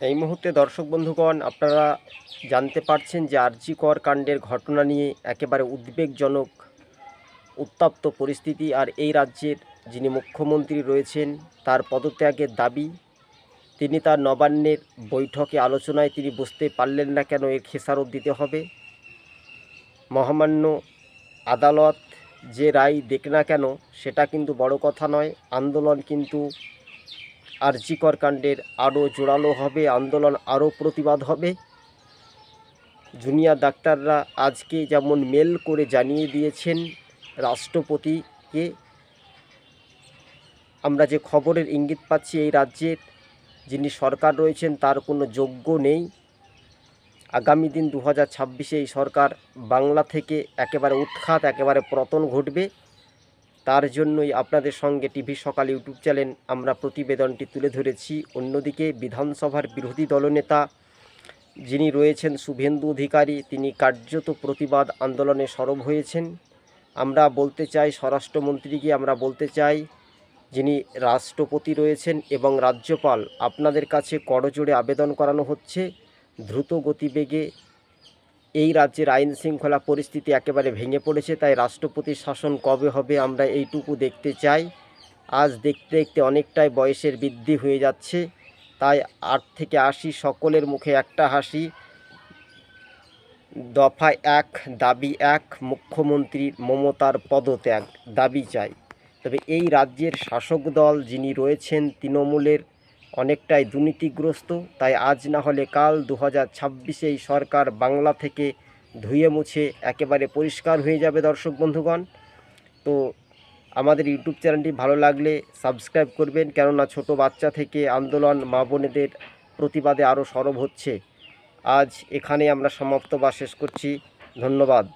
এই মুহূর্তে দর্শক বন্ধুগণ, আপনারা জানতে পারছেন যে আরজি কর কাণ্ডের ঘটনা নিয়ে একেবারে উদ্বেগজনক, উত্তপ্ত পরিস্থিতি আর এই রাজ্যের যিনি মুখ্যমন্ত্রী রয়েছেন, তার পদত্যাগের দাবি, তিনি তার নবান্নের বৈঠকে আলোচনায় তিনি বুঝতে পারলেন না কেন এর খেসারত দিতে হবে। মহামান্য আদালত যে রায় দেখ না কেন, সেটা কিন্তু বড় কথা নয়। আন্দোলন কিন্তু আরজিকর কাণ্ডের আরও জোরালো হবে, আন্দোলন আরও প্রতিবাদ হবে। জুনিয়র ডাক্তাররা আজকে যেমন মেল করে জানিয়ে দিয়েছেন রাষ্ট্রপতিকে, আমরা যে খবরের ইঙ্গিত পাচ্ছি এই রাজ্যের, যিনি সরকার রয়েছেন তার কোনো যোগ্য নেই। আগামী দিন দু হাজার ছাব্বিশে এই সরকার বাংলা থেকে একেবারে উৎখাত, একেবারে পতন ঘটবে। তার জন্যই আপনাদের সঙ্গে টিভি সকাল ইউটিউব চ্যানেল আমরা প্রতিবেদনটি তুলে ধরেছি। অন্যদিকে বিধানসভার বিরোধী দলনেতা যিনি রয়েছেন শুভেন্দু অধিকারী, তিনি কার্যত প্রতিবাদ আন্দোলনে সরব হয়েছেন। আমরা বলতে চাই, স্বরাষ্ট্রমন্ত্রীকে আমরা বলতে চাই, যিনি রাষ্ট্রপতি রয়েছেন এবং রাজ্যপাল, আপনাদের কাছে করজোড়ে আবেদন করানো হচ্ছে। দ্রুত গতিবেগে এই রাজ্যের আইন শৃঙ্খলা পরিস্থিতি একেবারে ভেঙে পড়েছে, তাই রাষ্ট্রপতির শাসন কবে হবে আমরা এইটুকু দেখতে চাই। আজ দেখতে দেখতে অনেকটাই বয়সের বৃদ্ধি হয়ে যাচ্ছে, তাই আট থেকে আশি সকলের মুখে একটা হাসি। দফা এক, দাবি এক, মুখ্যমন্ত্রী মমতার পদত্যাগ, দাবি চাই। তবে এই রাজ্যের শাসক দল যিনি রয়েছেন, তৃণমূলের অনেকটাই দুর্নীতিগ্রস্ত। তাই আজ না হলে কাল দু হাজার ছাব্বিশে এই সরকার বাংলা থেকে ধুয়ে মুছে একেবারে পরিষ্কার হয়ে যাবে দর্শক বন্ধুগণ। তো আমাদের ইউটিউব চ্যানেলটি ভালো লাগলে সাবস্ক্রাইব করবেন, কেননা ছোট বাচ্চা থেকে আন্দোলন মা বোনেদের প্রতিবাদে আরও সরব হচ্ছে। আজ এখানে আমরা সমাপ্ত বা শেষ করছি। ধন্যবাদ।